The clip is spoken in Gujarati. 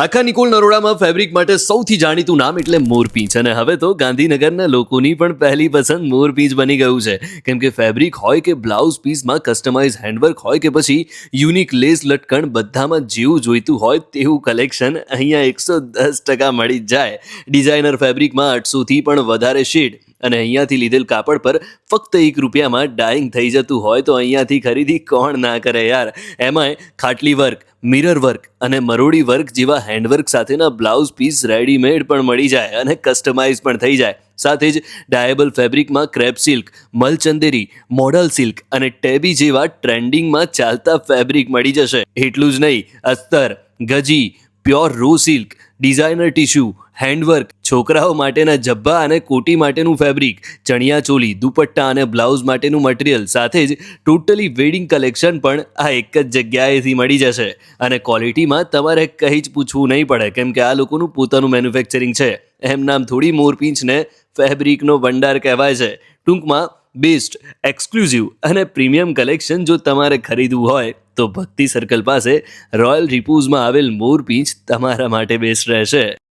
આખા નિકોલ નરોડામાં ફેબ્રિક માટે સૌથી જાણીતું નામ એટલે મોરપીંછ અને હવે તો ગાંધીનગરના લોકોની પણ પહેલી પસંદ મોરપીંછ બની ગયું છે. કેમ કે ફેબ્રિક હોય કે બ્લાઉઝ પીસમાં કસ્ટમાઇઝ હેન્ડવર્ક હોય કે પછી યુનિક લેસ લટકણ બધામાં જેવું જોઈતું હોય તેવું કલેક્શન અહીંયા એકસો દસ ટકા મળી જાય. ડિઝાઇનર ફેબ્રિકમાં આઠસોથી પણ વધારે શેડ અને અહીંયાથી લીધેલ કાપડ પર ફક્ત એક રૂપિયામાં ડાઈંગ થઈ જતું હોય તો અહીંયાથી ખરીદી કોણ ના કરે યાર? એમાંય ખાટલી વર્ક મિરર વર્ક અને મરોડી વર્ક જેવા હેન્ડવર્ક સાથેના બ્લાઉઝ પીસ રેડીમેડ પણ મળી જાય અને કસ્ટમાઇઝ પણ થઈ જાય. સાથે જ ડાયેબલ ફેબ્રિકમાં ક્રેપ સિલ્ક મલચંદેરી મોડલ સિલ્ક અને ટેબી જેવા ટ્રેન્ડિંગમાં ચાલતા ફેબ્રિક મળી જશે. એટલું જ નહીં, અસ્તર, ગજી pure raw silk designer tissue handwork, છોકરાઓ માટેના જબ્બા અને કોટી માટેનું ફેબ્રિક, ચણિયા ચોલી, દુપટ્ટા અને બ્લાઉઝ માટેનું મટીરિયલ, સાથે જ ટોટલી વેડિંગ કલેક્શન પણ આ એક જ જગ્યાએથી મળી જશે. અને ક્વોલિટીમાં તમારે કંઈ જ પૂછવું નહીં પડે, કેમ કે આ લોકોનું પોતાનું મેન્યુફેક્ચરિંગ છે. એમ નામ થોડી મોરપીંચને ફેબ્રિકનો ભંડાર કહેવાય છે. ટૂંકમાં, બેસ્ટ, એક્સક્લુઝિવ અને પ્રીમિયમ કલેક્શન જો તમારે ખરીદવું હોય, તો ભક્તિ સર્કલ પાસે રોયલ રિપુઝમાં આવેલ મોરપીંચ તમારા માટે બેસ્ટ રહેશે.